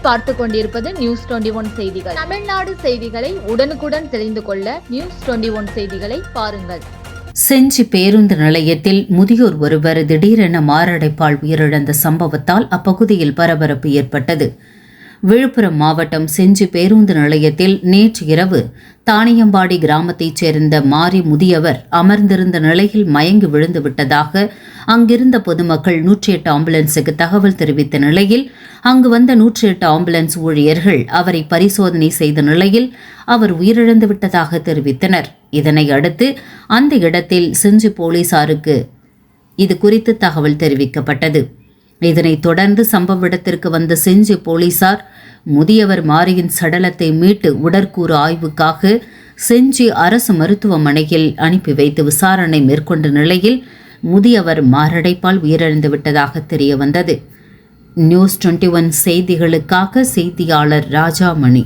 பார்த்து கொண்டிருப்பது news twenty one செய்திகள். தமிழ்நாடு செய்திகளை உடனுக்குடன் தெரிந்து கொள்ள நியூஸ் டுவெண்டி ஒன் செய்திகளை பாருங்கள். செஞ்சி பேருந்து நிலையத்தில் முதியோர் ஒருவர் திடீரென மாரடைப்பால் உயிரிழந்த சம்பவத்தால் அப்பகுதியில் பரபரப்பு ஏற்பட்டது. விழுப்புரம் மாவட்டம் செஞ்சி பேருந்து நிலையத்தில் நேற்று இரவு தானியம்பாடி கிராமத்தைச் சேர்ந்த மாரி முதியவர் அமர்ந்திருந்த நிலையில் மயங்கி விழுந்து விட்டதாக அங்கிருந்த பொதுமக்கள் நூற்றி எட்டு ஆம்புலன்ஸுக்கு தகவல் தெரிவித்த நிலையில் அங்கு வந்த நூற்றி எட்டு ஆம்புலன்ஸ் ஊழியர்கள் அவரை பரிசோதனை செய்த நிலையில் அவர் உயிரிழந்து விட்டதாக தெரிவித்தனர். இதனை அடுத்து அந்த இடத்தில் செஞ்சி போலீசாருக்கு இது குறித்து தகவல் தெரிவிக்கப்பட்டது. இதனைத் தொடர்ந்து சம்பவ இடத்திற்கு வந்த செஞ்சி போலீசார் முதியவர் மாரியின் சடலத்தை மீட்டு உடற்கூறு ஆய்வுக்காக செஞ்சி அரசு மருத்துவமனையில் அனுப்பி வைத்து விசாரணை மேற்கொண்ட நிலையில் முதியவர் மாரடைப்பால் உயிரிழந்து விட்டதாக தெரிய வந்தது நியூஸ் டுவெண்ட்டி ஒன் செய்திகளுக்காக செய்தியாளர் ராஜாமணி.